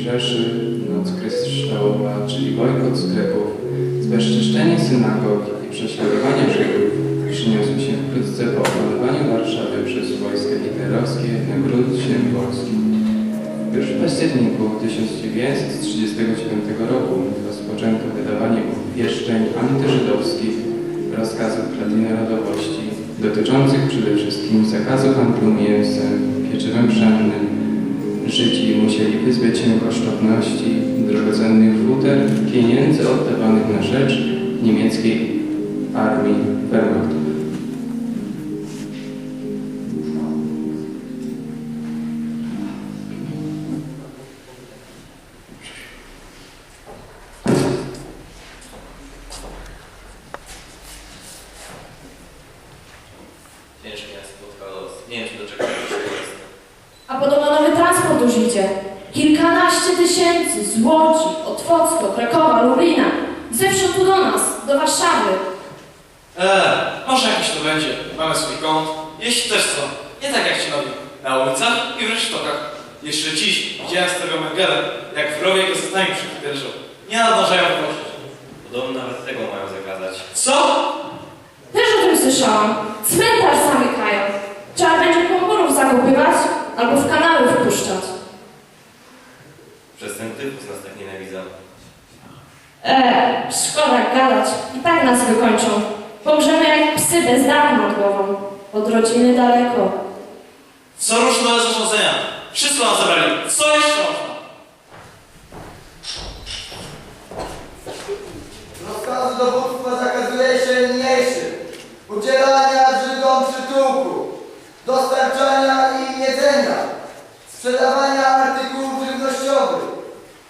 Rzeszy, Noc Kryształowa, czyli bojkot sklepów, zbezczeszczenie synagog i prześladowania Żydów przyniosły się wkrótce po opanowaniu Warszawy przez wojska hitlerowskie na grunt ziemi Już w październiku 1939 roku rozpoczęto wydawanie obwieszczeń antyżydowskich rozkazów Rady Narodowości dotyczących przede wszystkim zakazu handlu mięsem, pieczywem pszennym, Żydzi musieli wyzbyć się kosztowności, drogocennych futer, pieniędzy oddawanych na rzecz niemieckiej armii Wehrmachtu. Już idzie. Kilkanaście tysięcy z Łodzi, Otwocko, Krakowa, Lublina. Zewsząd tu do nas, do Warszawy. Eee, może jakiś to będzie. Mamy swój kąt. Jeśli też co, nie tak jak ci nowi. Na ulicach i w resztokach. Jeszcze dziś widziałem starego Mengelę, jak w rowie gazetami przypierzył. Nie nadążają prosić. Podobno nawet tego mają zakazać. Co? Też o tym słyszałam. Cmentarz zamykają. Trzeba będzie komórów zakupywać albo w kanały wpuszczać. Przez ten typus nas tak nienawidzą. Eee, szkoda gadać. I tak nas wykończą. Pomrzemy jak psy bez dachu nad głową. Od rodziny daleko. Co nowe zarządzenia? Wszystko nam zabrali. Co jeszcze można? Rozkazu dowództwa zakazuje się niniejszym udzielania Żydom przytułku, dostarczania im jedzenia, sprzedawania artykułów żywnościowych.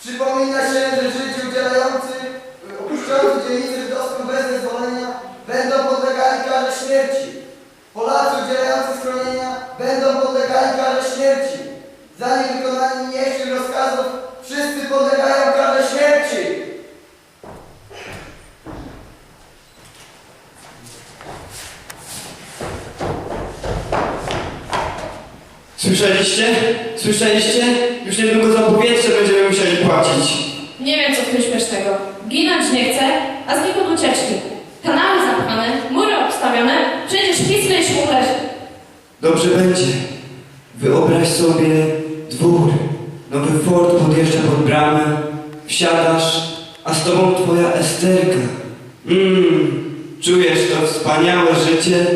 Przypomina się, że Żydzi udzielający, opuszczający dzielnicę żydowską bez zezwolenia będą podlegali karze śmierci. Polacy udzielający schronienia będą podlegali karze śmierci. Za niewykonanie niniejszych rozkazów wszyscy podlegają karze śmierci. Słyszeliście? Słyszeliście? Już niedługo za powietrze będziemy musieli płacić. Nie wiem, co w tym śmiesznego. Ginąć nie chcę, a znikąd ucieczki. Kanały zapchane, mury obstawione, przecież pismy i szum leży. Dobrze będzie. Wyobraź sobie dwór. Nowy Ford podjeżdża pod bramę. Wsiadasz, a z tobą twoja Esterka. Mmm, czujesz to wspaniałe życie?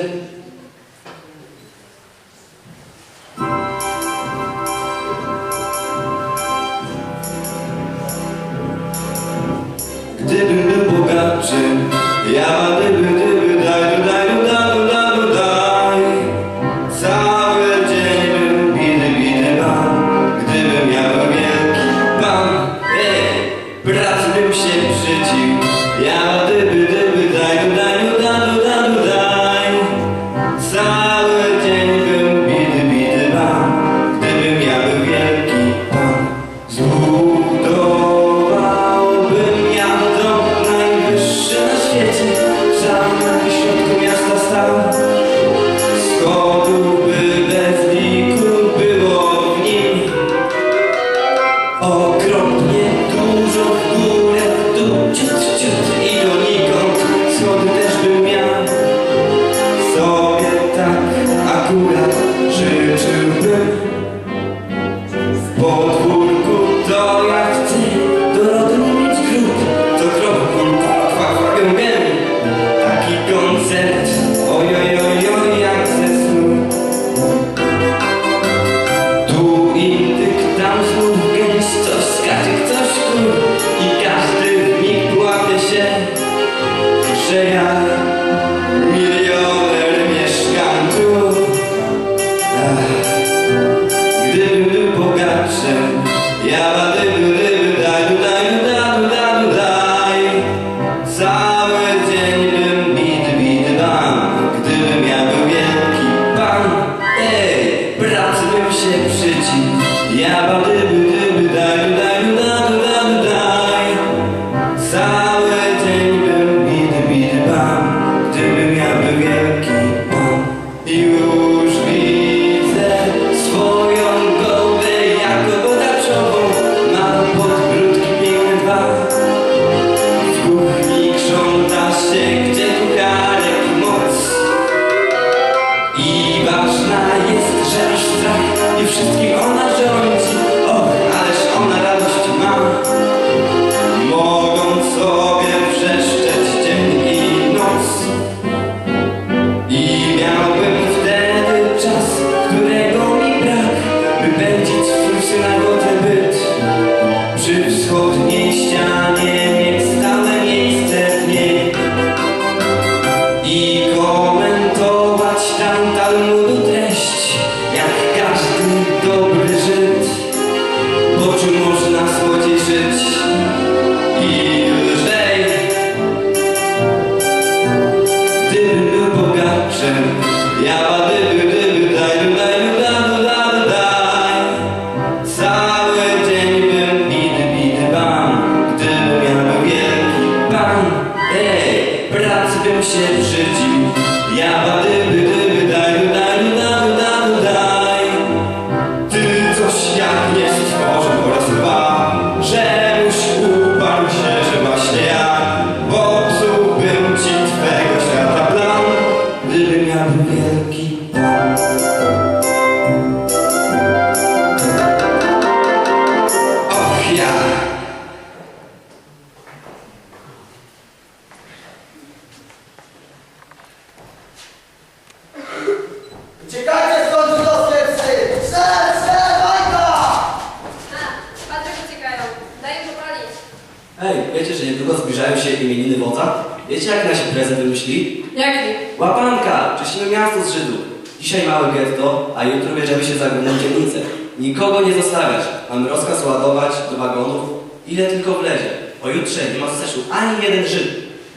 Imieniny wodza? Wiecie, jak nasi prezent wymyślili? Jaki? Łapanka! Czyścimy miasto z Żydów. Dzisiaj małe getto, a jutro bierzemy się za główną dzielnicę. Nikogo nie zostawiać. Mamy rozkaz ładować do wagonów, ile tylko wlezie. Pojutrze nie ma zostać ani jeden Żyd.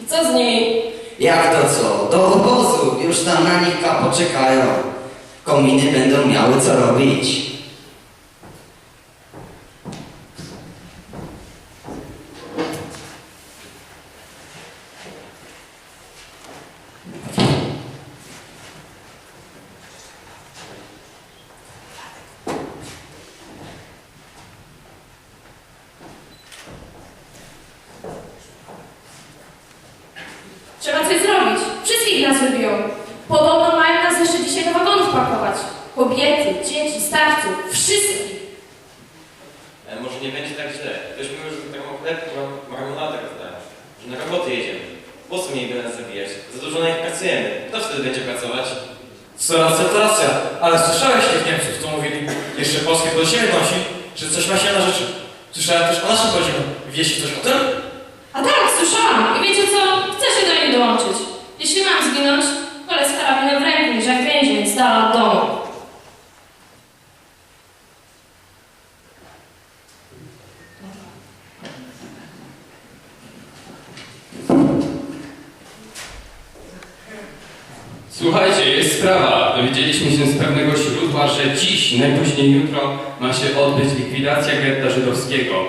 I co z nimi? Jak to co? Do obozu. Już tam na nich kapo czekają. Kominy będą miały co robić. Trzeba coś zrobić. Wszystkich nas wybiją. Podobno mają nas jeszcze dzisiaj do wagonów pakować. Kobiety, dzieci, starców, wszystkich. Ale może nie będzie tak źle. Ktoś mówił, że taką chleb marmoladę rozdają. Że na roboty jedziemy. Po co mieliby nas zabijać? Za dużo na nich pracujemy. Kto wtedy będzie pracować? Co racja, to racja. Ale słyszałeś tych Niemców, co mówili? Jeszcze polskie do siebie nosi, że coś ma się na rzeczy. Słyszałem też o naszym podziemiu. Wiecie coś o tym? A tak, słyszałam. I wiecie co? Chcę się do nich dołączyć. Jeśli mam zginąć, wolę z karabinem w ręku niż jak więzień z dala od domu. Słuchajcie, jest sprawa. Dowiedzieliśmy się z pewnego źródła, że dziś, najpóźniej jutro, ma się odbyć likwidacja getta żydowskiego.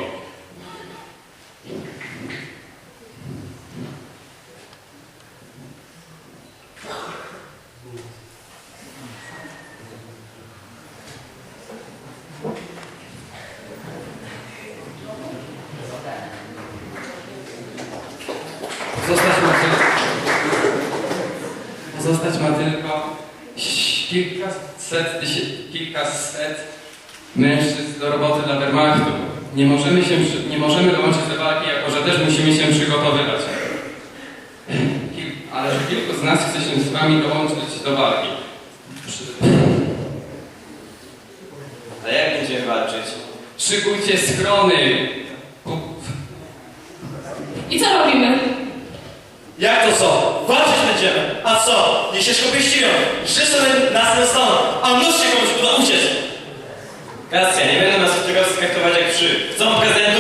Zostać ma tylko, zostać ma tylko kilkaset, tysię- kilkaset mężczyzn do roboty dla Wehrmachtu. Nie możemy, się, nie możemy dołączyć do walki, jako że też musimy się przygotowywać. Ale że kilku z nas chce się z wami dołączyć do walki. A jak będziemy walczyć? Szykujcie schrony! I co robimy? Jak to co? Walczyć będziemy. A co? Niech się szkopiściją. Wszyscy nas nie dostaną. A się komuś uda uciec. Kasja, nie będą nas w tego skaktować jak przy. Chcą prezentu,